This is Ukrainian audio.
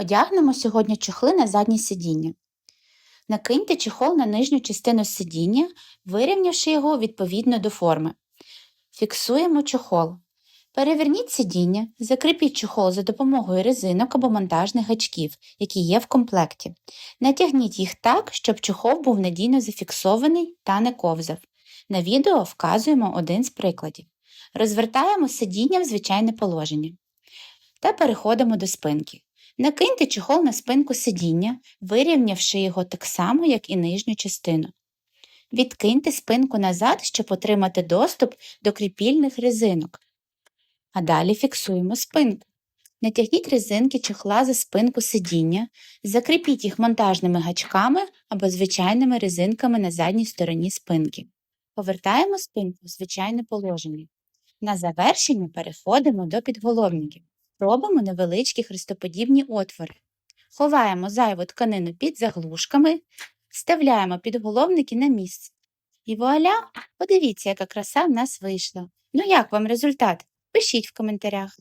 Одягнемо сьогодні чохли на заднє сидіння. Накиньте чохол на нижню частину сидіння, вирівнявши його відповідно до форми. Фіксуємо чохол. Переверніть сидіння, закріпіть чохол за допомогою резинок або монтажних гачків, які є в комплекті. Натягніть їх так, щоб чохол був надійно зафіксований та не ковзав. На відео вказуємо один з прикладів. Розвертаємо сидіння в звичайне положення та переходимо до спинки. Накиньте чохол на спинку сидіння, вирівнявши його так само, як і нижню частину. Відкиньте спинку назад, щоб отримати доступ до кріпільних резинок. А далі фіксуємо спинку. Натягніть резинки чохла за спинку сидіння, закріпіть їх монтажними гачками або звичайними резинками на задній стороні спинки. Повертаємо спинку в звичайне положення. На завершення переходимо до підголовників. Робимо невеличкі хрестоподібні отвори. Ховаємо зайву тканину під заглушками, вставляємо підголовники на місце. І вуаля, подивіться, яка краса в нас вийшла. Ну як вам результат? Пишіть в коментарях.